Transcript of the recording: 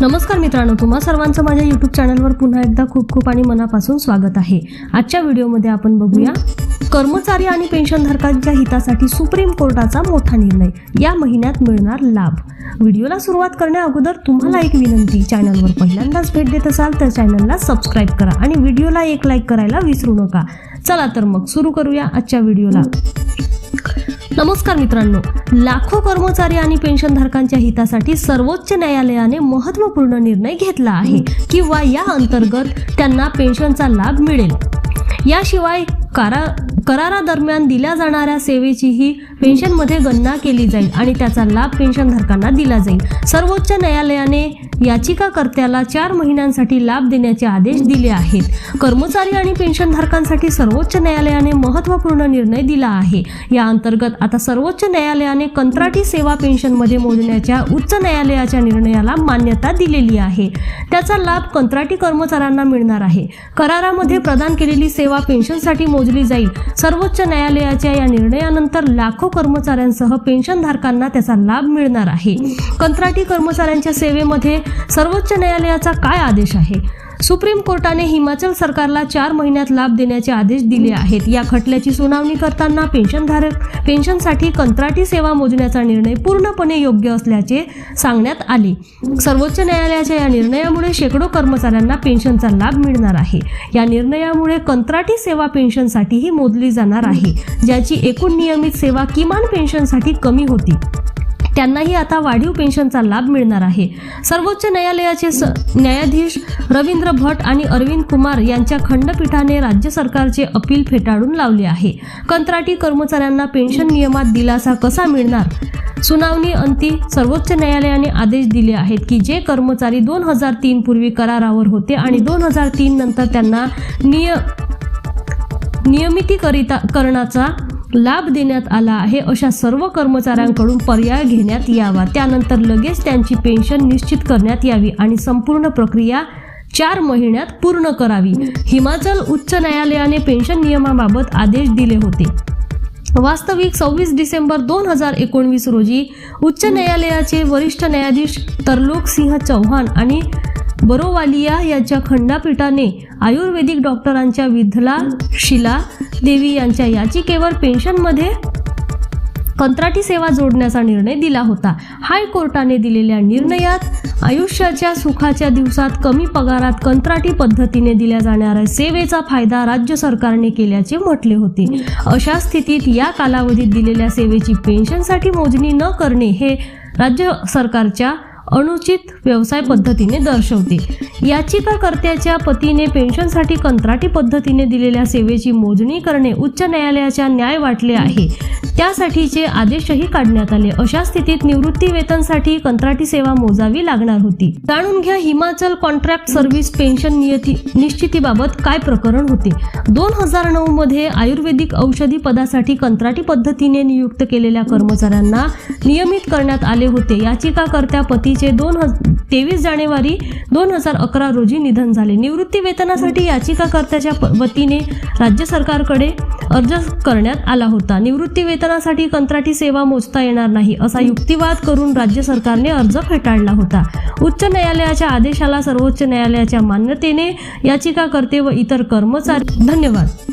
नमस्कार मित्रांनो तुम्हा सर्वांचं माझ्या यूट्यूब चॅनलवर पुन्हा एकदा खूप खूप आणि मनापासून स्वागत आहे. आजच्या व्हिडिओमध्ये आपण बघूया कर्मचारी आणि पेन्शनधारकांच्या हितासाठी सुप्रीम कोर्टाचा मोठा निर्णय. या महिन्यात मिळणार लाभ. व्हिडिओला सुरुवात करण्या अगोदर तुम्हाला एक विनंती चॅनलवर पहिल्यांदाच भेट देत असाल तर चॅनलला सबस्क्राईब करा आणि व्हिडिओला एक लाईक करायला विसरू नका. चला तर मग सुरू करूया आजच्या व्हिडिओला. नमस्कार मित्रांनो. लाखो कर्मचारी आणि पेन्शनधारकांच्या हितासाठी सर्वोच्च न्यायालयाने महत्त्वपूर्ण निर्णय घेतला आहे किंवा या अंतर्गत त्यांना पेन्शनचा लाभ मिळेल. याशिवाय कारा करारादरम्यान दिल्या जाणाऱ्या सेवेचीही पेन्शनमध्ये गणना केली जाईल आणि त्याचा लाभ पेन्शनधारकांना दिला जाईल. सर्वोच्च न्यायालयाने याचिकाकर्त्याला चार महिन्यांसाठी लाभ देण्याचे आदेश दिले आहेत. कर्मचारी आणि पेन्शनधारकांसाठी सर्वोच्च न्यायालयाने महत्त्वपूर्ण निर्णय दिला आहे. या अंतर्गत आता सर्वोच्च न्यायालयाने कंत्राटी सेवा पेन्शनमध्ये मोजण्याच्या उच्च न्यायालयाच्या निर्णयाला मान्यता दिलेली आहे. त्याचा लाभ कंत्राटी कर्मचाऱ्यांना मिळणार आहे. करारामध्ये प्रदान केलेली सेवा पेन्शनसाठी मोजली जाईल. सर्वोच्च न्यायालयाच्या या निर्णयानंतर लाखो कर्मचाऱ्यांसह पेन्शनधारकांना त्याचा लाभ मिळणार आहे. कंत्राटी कर्मचाऱ्यांच्या सेवेमध्ये सर्वोच्च न्यायालयाचा काय आदेश आहे? सुप्रीम कोर्टाने हिमाचल सरकारला चार महिन्यात लाभ देण्याचे आदेश दिले आहेत. या खटल्याची सुनावणी करताना पेन्शनधारक पेन्शनसाठी कंत्राटी सेवा मोजण्याचा निर्णय पूर्णपणे योग्य असल्याचे सांगण्यात आले. सर्वोच्च न्यायालयाच्या या निर्णयामुळे शेकडो कर्मचाऱ्यांना पेन्शनचा लाभ मिळणार आहे. या निर्णयामुळे कंत्राटी सेवा पेन्शनसाठीही मोजली जाणार आहे. ज्याची एकूण नियमित सेवा किमान पेन्शनसाठी कमी होती. त्यांनाही आता वाढीव पेन्शनचा लाभ मिळणार आहे. सर्वोच्च न्यायालयाचे स न्यायाधीश रवींद्र भट आणि अरविंद कुमार यांच्या खंडपीठाने राज्य सरकारचे अपील फेटाळून लावले आहे. कंत्राटी कर्मचाऱ्यांना पेन्शन नियमात दिलासा कसा मिळणार? सुनावणी अंती सर्वोच्च न्यायालयाने आदेश दिले आहेत की जे कर्मचारी दोन हजार तीन पूर्वी करारावर होते आणि दोन हजार तीन नंतर त्यांना निय नियमितीकरिता करण्याचा लाभ देण्यात आला आहे अशा सर्व कर्मचाऱ्यांकडून पर्याय घेण्यात यावा. त्यानंतर लगेच त्यांची पेन्शन निश्चित करण्यात यावी आणि संपूर्ण प्रक्रिया चार महिन्यात पूर्ण करावी. हिमाचल उच्च न्यायालयाने पेन्शन नियमाबाबत आदेश दिले होते. वास्तविक सव्वीस डिसेंबर दोन हजार एकोणवीस रोजी उच्च न्यायालयाचे वरिष्ठ न्यायाधीश तरलोक सिंह चौहान आणि बरोवालिया यांच्या खंडपीठाने आयुर्वेदिक डॉक्टरांच्या विधला शिला देवी यांच्या याचिकेवर पेन्शनमध्ये कंत्राटी सेवा जोडण्याचा निर्णय दिला होता. हायकोर्टाने दिलेल्या निर्णयात आयुष्याच्या सुखाच्या दिवसात कमी पगारात कंत्राटी पद्धतीने दिल्या जाणाऱ्या सेवेचा फायदा राज्य सरकारने केल्याचे म्हटले होते. अशा स्थितीत या कालावधीत दिलेल्या सेवेची पेन्शनसाठी मोजणी न करणे हे राज्य सरकारच्या अनुचित व्यवसाय पद्धतीने दर्शवते. याचिकाकर्त्याच्या पतीने पेन्शनसाठी कंत्राटी पद्धतीने दिलेल्या सेवेची मोजणी करणे उच्च न्यायालयाच्या न्याय वाटले आहे. त्यासाठीचे आदेशही काढण्यात आले. अशा स्थितीत निवृत्ती वेतनसाठी कंत्राटी सेवा मोजावी लागणार होती. जाणून घ्या हिमाचल कॉन्ट्रॅक्ट सर्व्हिस पेन्शन नियती निश्चितीबाबत काय प्रकरण होते. दोन हजार नऊ मध्ये आयुर्वेदिक औषधी पदासाठी कंत्राटी पद्धतीने नियुक्त केलेल्या कर्मचाऱ्यांना नियमित करण्यात आले होते. याचिकाकर्त्या पतीचे दोन हज तेवीस जानेवारी दोन हजार अकरा रोजी निधन झाले. निवृत्ती वेतनासाठी याचिकाकर्त्याच्या प- वतीने राज्य सरकारकडे अर्ज करण्यात आला होता. निवृत्ती वेतनासाठी कंत्राटी सेवा मोजता येणार नाही असा युक्तिवाद करून राज्य सरकारने अर्ज फेटाळला होता. उच्च न्यायालयाच्या आदेशाला सर्वोच्च न्यायालयाच्या मान्यतेने याचिकाकर्ते व इतर कर्मचारी धन्यवाद.